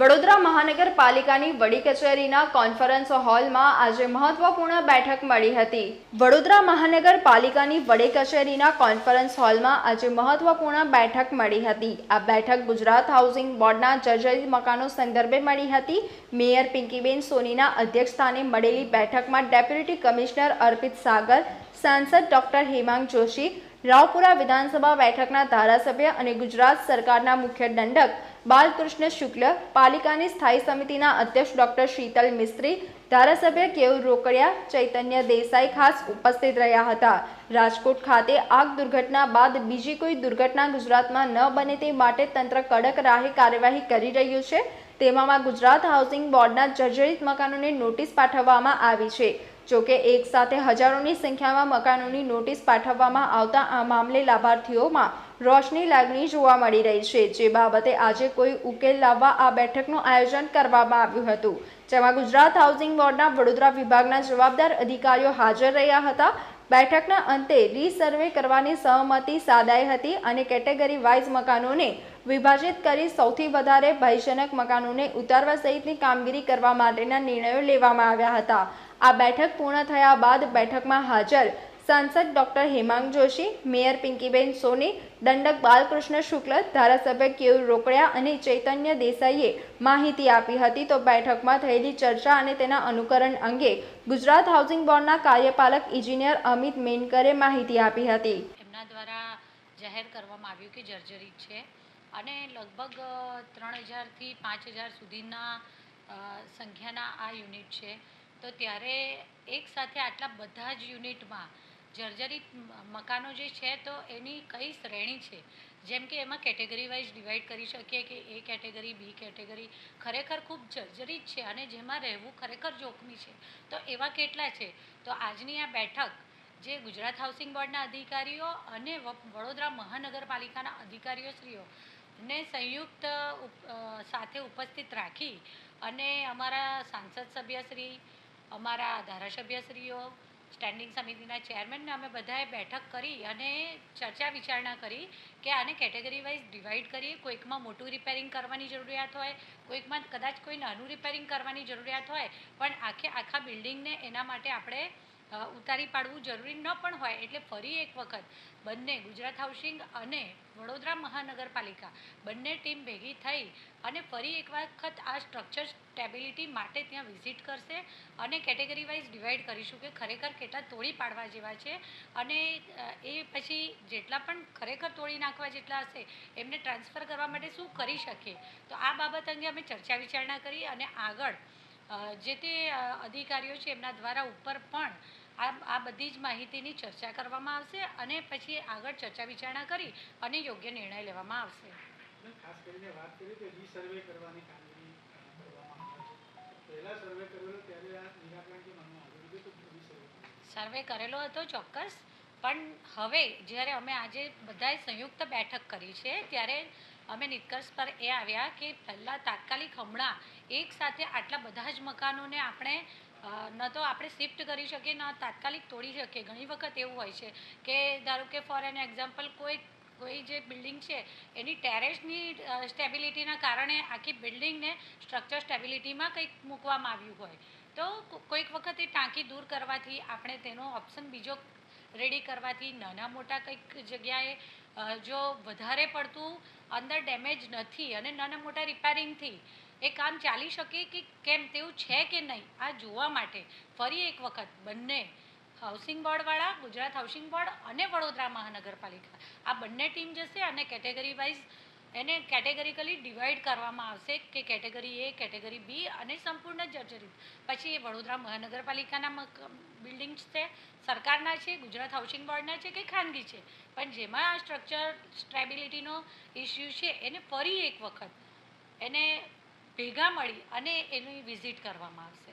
વડોદરા મહાનગરપાલિકાની વડી કચેરીના કોન્ફરન્સ હોલમાં આજે મહત્વપૂર્ણ બેઠક મળી હતી. વડોદરા મહાનગરપાલિકાની વડી કચેરીના કોન્ફરન્સ હોલમાં આજે મહત્વપૂર્ણ બેઠક મળી હતી. આ બેઠક ગુજરાત હાઉસિંગ બોર્ડના જર્જરિત મકાનો સંદર્ભે મળી હતી. મેયર પિંકીબેન સોનીના અધ્યક્ષસ્થાને મળેલી બેઠકમાં ડેપ્યુટી કમિશનર અર્પિત સાગર, સાંસદ ડોક્ટર હેમાંગ જોશી, રાવપુરા વિધાનસભા બેઠકના ધારાસભ્ય અને ગુજરાત સરકારના મુખ્ય દંડક બાલકૃષ્ણ શુક્લ, પાલિકાની સ્થાયી સમિતિના અધ્યક્ષ ડોક્ટર શીતલ મિસ્ત્રી, ધારાસભ્ય કેયુર રોકડિયા, ચૈતન્ય દેસાઈ ખાસ ઉપસ્થિત રહ્યા હતા. રાજકોટ ખાતે આગ દુર્ઘટના બાદ બીજી કોઈ દુર્ઘટના ગુજરાતમાં ન બને તે માટે તંત્ર કડક રાહે કાર્યવાહી કરી રહ્યું છે. તેમાં ગુજરાત હાઉસિંગ બોર્ડના જર્જરિત મકાનોને નોટિસ પાઠવવામાં આવી છે. જોકે એક સાથે હજારોની સંખ્યામાં મકાનોની નોટિસ પાઠવવામાં આવતા આ મામલે લાભાર્થીઓમાં રોષની લાગણી જોવા મળી રહી છે, જે બાબતે આજે કોઈ ઉકેલ લાવવા આ બેઠકનું આયોજન કરવામાં આવ્યું હતું. જેમાં ગુજરાત હાઉસિંગ બોર્ડના વડોદરા વિભાગના જવાબદાર અધિકારીઓ હાજર રહ્યા હતા. બેઠકના અંતે રીસર્વે કરવાની સહમતિ સાધાઈ હતી અને કેટેગરી વાઇઝ મકાનોને વિભાજિત કરી સૌથી વધારે ભયજનક મકાનોને ઉતારવા સહિતની કામગીરી કરવા માટેના નિર્ણયો લેવામાં આવ્યા હતા. આ બેઠક પૂર્ણ થયા બાદ બેઠકમાં હાજર સાંસદ ડોક્ટર હેમાંગ જોશી, મેયર પિંકીબેન સોની, દંડક બાલકૃષ્ણ શુક્લ, ધારાસભ્ય કેયુર રોકડિયા અને ચૈતન્ય દેસાઈએ માહિતી આપી હતી તો બેઠકમાં થયેલી ચર્ચા અને તેના અનુકરણ અંગે ગુજરાત હાઉસિંગ બોર્ડના કાર્યપાલક ઇજનેર અમિત મેનકરે માહિતી આપી હતી. એમના દ્વારા જાહેર કરવામાં આવ્યું કે જર્જરિત છે અને લગભગ ત્રણ હજારથી પાંચ હજાર સુધીના સંખ્યાના આ યુનિટ છે. તો ત્યારે એક સાથે આટલા બધા જ યુનિટમાં જર્જરિત મકાનો જે છે તો એની કઈ શ્રેણી છે? જેમ કે એમાં કેટેગરી વાઇઝ ડિવાઈડ કરી શકીએ કે એ કેટેગરી, બી કેટેગરી, ખરેખર ખૂબ જર્જરિત છે અને જેમાં રહેવું ખરેખર જોખમી છે. તો એવા કેટલા છે? તો આજની આ બેઠક જે ગુજરાત હાઉસિંગ બોર્ડના અધિકારીઓ અને વડોદરા મહાનગરપાલિકાના અધિકારીઓશ્રીઓ ને સંયુક્ત સાથે ઉપસ્થિત રાખી અને અમારા સાંસદ સભ્યશ્રી, અમારા ધારાસભ્યશ્રીઓ સ્ટેન્ડિંગ સમિતિના ચેરમેનને અમે બધાએ બેઠક કરી અને ચર્ચા વિચારણા કરી કે આને કેટેગરી વાઇઝ ડિવાઈડ કરીએ. કોઈકમાં મોટું રિપેરિંગ કરવાની જરૂરિયાત હોય, કોઈકમાં કદાચ કોઈ નાનું રિપેરિંગ કરવાની જરૂરિયાત હોય, પણ આખે આખા બિલ્ડિંગને એના માટે આપણે ઉતારી પાડવું જરૂરી ન પણ હોય એટલે ફરી એક વખત બંને ગુજરાત હાઉસિંગ અને વડોદરા મહાનગરપાલિકા બંને ટીમ ભેગી થઈ અને ફરી એક વખત આ સ્ટ્રક્ચર સ્ટેબિલિટી માટે ત્યાં વિઝિટ કરશે અને કેટેગરી વાઇઝ ડિવાઈડ કરીશું કે ખરેખર કેટલા તોડી પાડવા જેવા છે અને એ પછી જેટલા પણ ખરેખર તોડી નાખવા જેટલા હશે એમને ટ્રાન્સફર કરવા માટે શું કરી શકીએ? તો આ બાબત અંગે અમે ચર્ચા વિચારણા કરી અને આગળ જે તે અધિકારીઓ છે એમના દ્વારા ઉપર પણ આ આ બધી જ માહિતીની ચર્ચા કરવામાં આવશે અને પછી આગળ ચર્ચા વિચારણા કરી અને યોગ્ય નિર્ણય લેવામાં આવશે. ખાસ કરીને વાત કરી કે રીસર્વે કરવાની કામગીરી અ, કરવામાં આવે છે. પહેલા સર્વે કરેલો ત્યારે આ નિરાકરણ કેમ આમાં આવ્યું હતું તો સર્વે કરેલો હતો ચોક્કસ પણ હવે જ્યારે અમે આજે બધાએ સંયુક્ત બેઠક કરી છે ત્યારે અમે નિષ્કર્ષ પર એ આવ્યા કે પહેલાં તાત્કાલિક હમણાં એક સાથે આટલા બધા જ મકાનોને આપણે ન તો આપણે શિફ્ટ કરી શકીએ, ન તાત્કાલિક તોડી શકીએ. ઘણી વખત એવું હોય છે કે ધારો કે ફોર એન એક્ઝામ્પલ કોઈ કોઈ જે બિલ્ડિંગ છે, એની ટેરેસની સ્ટેબિલિટીના કારણે આખી બિલ્ડિંગને સ્ટ્રક્ચર સ્ટેબિલિટીમાં કંઈક મૂકવામાં આવ્યું હોય. તો કોઈક વખત એ ટાંકી દૂર કરવાથી આપણે તેનો ઓપ્શન બીજો રેડી કરવાથી નાના મોટા કંઈક જગ્યાએ જો વધારે પડતું, અંદર ડેમેજ નથી અને નાના મોટા રિપેરિંગથી એ કામ ચાલી શકે કે કેમ, તેવું છે કે નહીં, આ જોવા માટે ફરી એક વખત બંને હાઉસિંગ બોર્ડવાળા ગુજરાત હાઉસિંગ બોર્ડ અને વડોદરા મહાનગરપાલિકા, આ બંને ટીમ જશે અને કેટેગરી વાઇઝ એને કેટેગરીકલી ડિવાઈડ કરવામાં આવશે કે કેટેગરી એ કેટેગરી બી અને સંપૂર્ણ જર્જરિત. પછી એ વડોદરા મહાનગરપાલિકાના બિલ્ડિંગ્સ છે, સરકારના છે, ગુજરાત હાઉસિંગ બોર્ડના છે કે ખાનગી છે. પણ જેમાં આ સ્ટ્રક્ચર સ્ટેબિલિટીનો ઇસ્યુ છે, એને ફરી એક વખત એને ભેગા મળી અને એની વિઝિટ કરવામાં આવશે.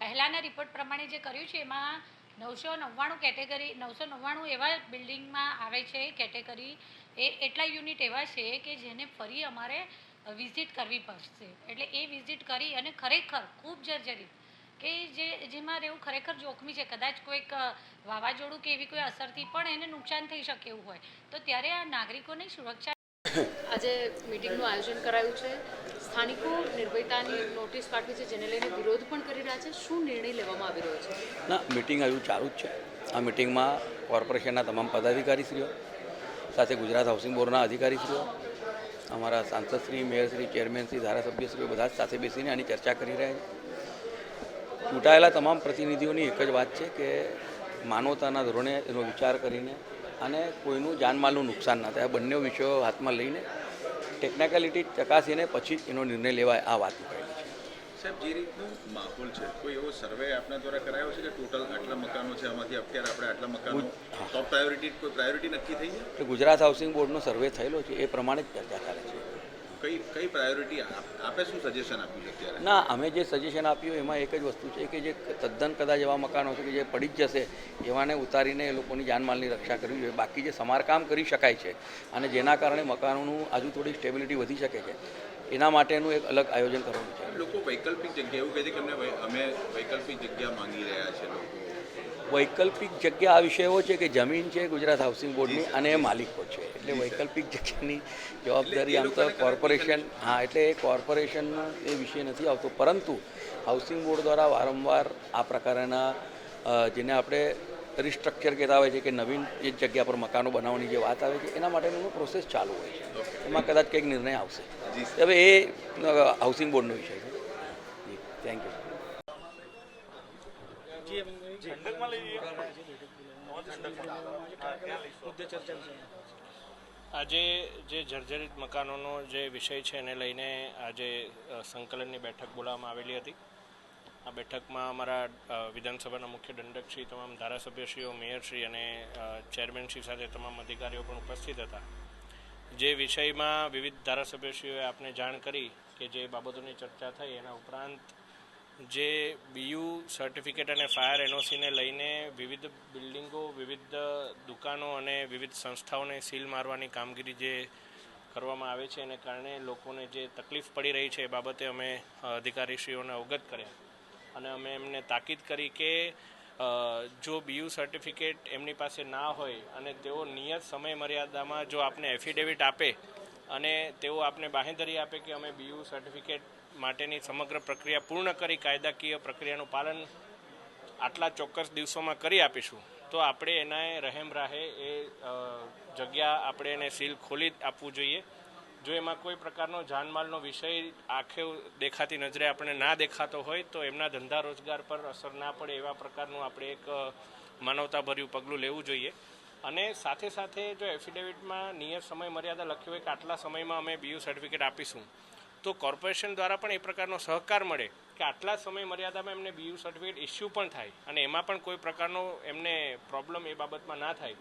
પહેલાના રિપોર્ટ પ્રમાણે જે કર્યું છે એમાં નવસો નવ્વાણું કેટેગરી નવસો નવ્વાણું એવા બિલ્ડિંગમાં આવે છે કેટેગરી એ એટલા યુનિટ એવા છે કે જેને ફરી અમારે વિઝિટ કરવી પડશે. એટલે એ વિઝિટ કરી અને ખરેખર ખૂબ જર્જરિત કે જે જેમાં રહેવું ખરેખર જોખમી છે. કદાચ કોઈક વાવાઝોડું કે એવી કોઈ અસરથી પણ એને નુકસાન થઈ શકે એવું હોય. તો ત્યારે આ નાગરિકોની સુરક્ષા આજે મિટિંગનું આયોજન કરાયું છે. સ્થાનિકો નિર્ભયતાની નોટિસ પાઠવી છે, જેને લઈને વિરોધ પણ કરી રહ્યા છે. શું નિર્ણય લેવામાં આવી રહ્યો છે? ના મિટિંગ હજુ ચાલુ જ છે. આ મિટિંગમાં કોર્પોરેશનના તમામ પદાધિકારીશ્રીઓ, સાથે ગુજરાત હાઉસિંગ બોર્ડના અધિકારીશ્રીઓ, અમારા સાંસદશ્રી મેયરશ્રી ચેરમેનશ્રી ધારાસભ્યશ્રીઓ બધા જ સાથે બેસીને આની ચર્ચા કરી રહ્યા છે. ચૂંટાયેલા તમામ પ્રતિનિધિઓની એક જ વાત છે કે માનવતાના ધોરણે એનો વિચાર કરીને અને કોઈનું જાનમાલનું નુકસાન ના થાય. આ બંને વિષયો હાથમાં લઈને ટેકનિકાલિટી ચકાસીને પછી એનો નિર્ણય લેવાય આ વાત નીકળેલી છે. સાહેબ જે રીતનું માહોલ છે કોઈ એવો સર્વે આપના દ્વારા કરાયો છે કે ટોટલ આટલા મકાનો છે? આમાંથી અત્યારે આપણે આટલા મકાનો ટોપ પ્રાયોરિટી કોઈ પ્રાયોરિટી નક્કી થઈ છે? ગુજરાત હાઉસિંગ બોર્ડનો સર્વે થયેલો છે એ પ્રમાણે જ ચર્ચા કરે છે. કઈ કઈ પ્રાયોરિટી આપે શું સજેશન આપ્યું છે અત્યારે? ના અમે જે સજેશન આપ્યું એમાં એક જ વસ્તુ છે કે જે તદ્દન કદાચ એવા મકાનો છે કે જે પડી જ જશે એવાને ઉતારીને એ લોકોની જાનમાલની રક્ષા કરવી જોઈએ. બાકી જે સમારકામ કરી શકાય છે અને જેના કારણે મકાનોનું હજુ થોડી સ્ટેબિલિટી વધી શકે છે એના માટેનું એક અલગ આયોજન કરવાનું છે. લોકો વૈકલ્પિક જગ્યા એવું કહે છે કે અમે વૈકલ્પિક જગ્યા માંગી રહ્યા છે લોકો. વૈકલ્પિક જગ્યા આ વિષય એવો છે કે જમીન છે ગુજરાત હાઉસિંગ બોર્ડની અને એ માલિકો છે. એટલે વૈકલ્પિક જગ્યાની જવાબદારી આમ તો કોર્પોરેશન હા એટલે એ કોર્પોરેશનનો એ વિષય નથી આવતો. પરંતુ હાઉસિંગ બોર્ડ દ્વારા વારંવાર આ પ્રકારના જેને આપણે રિસ્ટ્રક્ચર કહેતા હોય છે કે નવીન જે જગ્યા પર મકાનો બનાવવાની જે વાત આવે છે એના માટેનો પ્રોસેસ ચાલુ હોય છે. એમાં કદાચ કંઈક નિર્ણય આવશે. હવે એ હાઉસિંગ બોર્ડનો વિષય છે. થેન્ક યુ આજે જે જર્જરિત મકાનોનો જે વિષય છે એને લઈને આજે સંકલનની બેઠક બોલાવવામાં આવેલી હતી. આ બેઠકમાં અમારા વિધાનસભાના મુખ્ય દંડકશ્રી તમામ ધારાસભ્યશ્રીઓ મેયરશ્રી અને ચેરમેનશ્રી સાથે તમામ અધિકારીઓ પણ ઉપસ્થિત હતા. જે વિષયમાં વિવિધ ધારાસભ્યશ્રીઓએ આપને જાણ કરી કે જે બાબતોની ચર્ચા થઈ એના ઉપરાંત જે બીયુ સર્ટિફિકેટ અને ફાયર એનઓસીને લઈને વિવિધ બિલ્ડિંગો, વિવિધ દુકાનો અને વિવિધ સંસ્થાઓને સીલ મારવાની કામગીરી જે કરવામાં આવે છે, એને કારણે લોકોને જે તકલીફ પડી રહી છે એ બાબતે અમે અધિકારીશ્રીઓને અવગત કર્યા. અને અમે એમને તાકીદ કરી કે જો બીયુ સર્ટિફિકેટ એમની પાસે ના હોય અને તેઓ નિયત સમય મર્યાદામાં જો આપને એફિડેવિટ આપે અને તેઓ આપને બાહેંધરી આપે કે અમે બીયુ સર્ટિફિકેટ માટેની સમગ્ર પ્રક્રિયા પૂર્ણ કરી કાયદાકીય પ્રક્રિયાનું પાલન આટલા ચોક્કસ દિવસોમાં કરી આપીશું. તો આપણે એના રહેમ રાહે એ જગ્યા આપણે એને સીલ ખોલી આપવું જોઈએ. જો એમાં કોઈ પ્રકારનો જાનમાલનો વિષય આખે દેખાતી નજરે આપણે ના દેખાતો હોય, તો એમના ધંધા રોજગાર પર અસર ના પડે એવા પ્રકારનું આપણે એક માનવતાભર્યું પગલું લેવું જોઈએ. અને સાથે સાથે જો એફિડેવિટમાં નિયત સમય મર્યાદા લખ્યું હોય કે આટલા સમયમાં અમે બીયુ સર્ટિફિકેટ આપીશું તો કોર્પોરેશન દ્વારા પણ એ પ્રકારનો સહકાર મળે કે આટલા સમય મર્યાદામાં એમને બીયુ સર્ટિફિકેટ ઇસ્યુ પણ થાય અને એમાં પણ કોઈ પ્રકારનો એમને પ્રોબ્લેમ એ બાબતમાં ના થાય.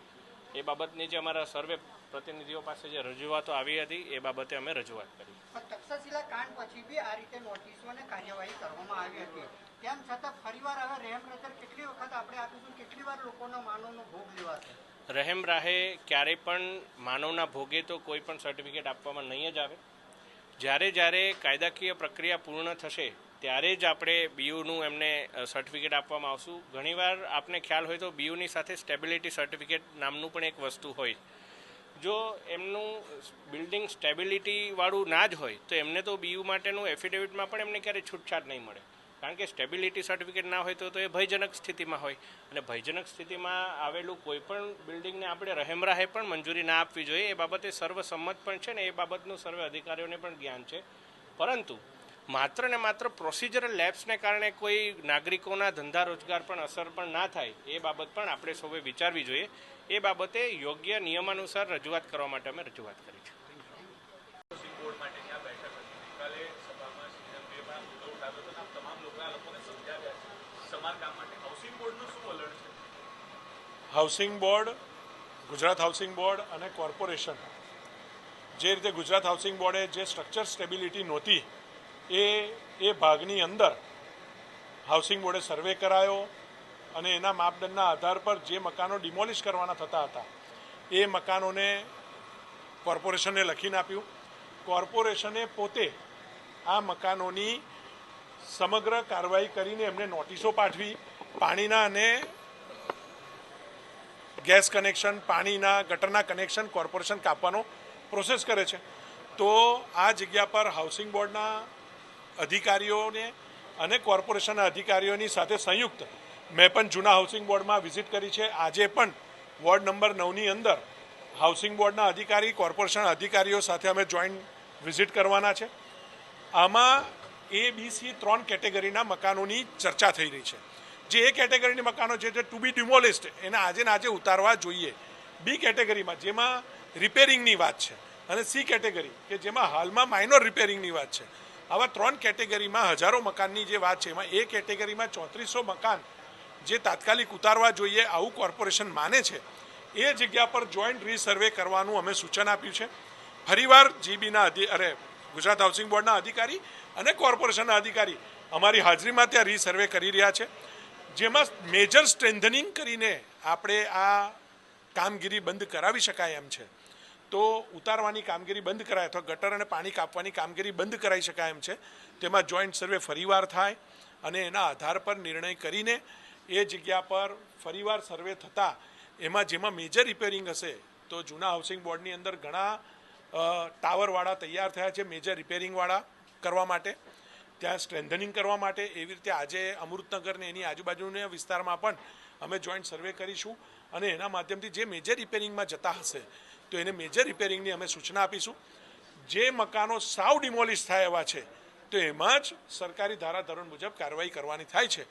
એ બાબતની જે અમારા સર્વે પ્રતિનિધિઓ પાસે જે રજૂઆતો આવી હતી એ બાબતે અમે રજૂઆત કરી. તક્ષશિલા કાંડ પછી બી આ રીતે નોટિસો અને કાર્યવાહી કરવામાં આવી હતી. તેમ છતાં ફરીવાર હવે રહેમ નજર કેટલી વખત આપણે આપીશું કેટલી વાર લોકોનો માનવનો ભોગ લેવાશે? રહેમ રાહે ક્યારેય પણ માનવના ભોગે તો કોઈ પણ સર્ટિફિકેટ આપવામાં નહીં જ આવે. જ્યારે જ્યારે કાયદાકીય પ્રક્રિયા પૂર્ણ થશે, ત્યારે જ આપણે બીયુનું એમને સર્ટિફિકેટ આપવામાં આવશું. ઘણીવાર આપને ખ્યાલ હોય તો બીયુની સાથે સ્ટેબિલિટી સર્ટિફિકેટ નામનું પણ એક વસ્તુ હોય. જો એમનું બિલ્ડિંગ સ્ટેબિલિટીવાળું ના જ હોય, તો એમને તો બીયુ માટેનું એફિડેવિટમાં પણ એમને ક્યારેય છૂટછાટ નહીં મળે. કારણ કે સ્ટેબિલિટી સર્ટિફિકેટ ના હોય તો તો એ ભયજનક સ્થિતિમાં હોય. અને ભયજનક સ્થિતિમાં આવેલું કોઈ પણ બિલ્ડિંગને આપણે રહેમરાહે પણ મંજૂરી ના આપવી જોઈએ. એ બાબતે સર્વસંમત પણ છે ને એ બાબતનું સર્વે અધિકારીઓને પણ જ્ઞાન છે. પરંતુ માત્ર ને માત્ર પ્રોસિજરલ લેબ્સને કારણે કોઈ નાગરિકોના ધંધા રોજગાર પણ અસર પણ ના થાય, એ બાબત પણ આપણે સૌએ વિચારવી જોઈએ. એ બાબતે યોગ્ય નિયમાનુસાર રજૂઆત કરવા માટે અમે રજૂઆત કરી છે. Housing board Gujarat housing board અને કોર્પોરેશન જે રીતે ગુજરાત હાઉસિંગ બોર્ડે જે સ્ટ્રક્ચર સ્ટેબિલિટી નહોતી, એ એ ભાગની અંદર હાઉસિંગ બોર્ડે સર્વે કરાયો અને એના માપદંડના આધાર પર જે મકાનો ડિમોલિશ કરવાના થતા હતા, એ મકાનોને કોર્પોરેશને લખીને આપ્યું. કોર્પોરેશને પોતે આ મકાનોની સમગ્ર કાર્યવાહી કરીને એમને નોટિસો પાઠવી, પાણીના અને ગેસ કનેક્શન, પાણીના, ગટરના કનેક્શન, કોર્પોરેશન કાપવાનો પ્રોસેસ કરે છે. તો આ જગ્યા પર હાઉસિંગ બોર્ડના અધિકારીઓને અને કોર્પોરેશનના અધિકારીઓની સાથે સંયુક્ત મેં પણ જૂના હાઉસિંગ બોર્ડમાં વિઝિટ કરી છે. આજે પણ વોર્ડ નંબર નવની અંદર હાઉસિંગ બોર્ડના અધિકારી, કોર્પોરેશન અધિકારીઓ સાથે અમે જોઈન્ટ વિઝિટ કરવાના છે. આમાં એ બી સી ત્રણ કેટેગરીના મકાનોની ચર્ચા થઈ રહી છે. જે એ કેટેગરીની મકાનો છે, જે ટુ બી ડિમોલિસ્ટ એને આજે ને આજે ઉતારવા જોઈએ. બી કેટેગરીમાં, જેમાં રિપેરિંગની વાત છે, અને સી કેટેગરી, કે જેમાં હાલમાં માઇનોર રિપેરિંગની વાત છે. આવા ત્રણ કેટેગરીમાં હજારો મકાનની જે વાત છે, એમાં એ કેટેગરીમાં ચોત્રીસો મકાન જે તાત્કાલિક ઉતારવા જોઈએ, આવું કોર્પોરેશન માને છે. એ જગ્યા પર જોઈન્ટ રીસર્વે કરવાનું અમે સૂચન આપ્યું છે. ફરીવાર જીબીના અરે, ગુજરાત હાઉસિંગ બોર્ડના અધિકારી અને કોર્પોરેશનના અધિકારી અમારી હાજરીમાં ત્યાં રીસર્વે કરી રહ્યા છે. જેમાં મેજર સ્ટ્રેન્થનિંગ કરીને આપણે આ કામગીરી બંધ કરાવી શકાય એમ છે. તો ઉતારવાની કામગીરી બંધ કરાય અથવા ગટર અને પાણી કાપવાની કામગીરી બંધ કરાવી શકાય એમ છે. તેમાં જોઈન્ટ સર્વે ફરીવાર થાય અને એના આધાર પર નિર્ણય કરીને એ જગ્યા પર ફરીવાર સર્વે થતાં એમાં જેમાં મેજર રિપેરિંગ હશે, તો જૂના હાઉસિંગ બોર્ડની અંદર ઘણા ટાવરવાળા તૈયાર થયા છે મેજર રિપેરિંગવાળા કરવા માટે, ત્યાં સ્ટ્રેન્થનિંગ કરવા માટે, એવી રીતે આજે અમૃતનગર ને એની આજુબાજુના વિસ્તારમાં પણ અમે જોઈન્ટ સર્વે કરીશું અને એના માધ્યમથી જે મેજર રિપેરિંગમાં જતા હશે, તો એને મેજર રિપેરિંગની અમે સૂચના આપીશું. જે મકાનો સાવ ડિમોલિશ થાય એવા છે, તો એમાં જ સરકારી ધારાધોરણ મુજબ કાર્યવાહી કરવાની થાય છે.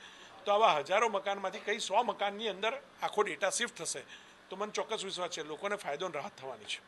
તો આવા હજારો મકાનમાંથી કઈ સો મકાનની અંદર આખો ડેટા શિફ્ટ થશે, તો મને ચોક્કસ વિશ્વાસ છે, લોકોને ફાયદો રાહત થવાની છે.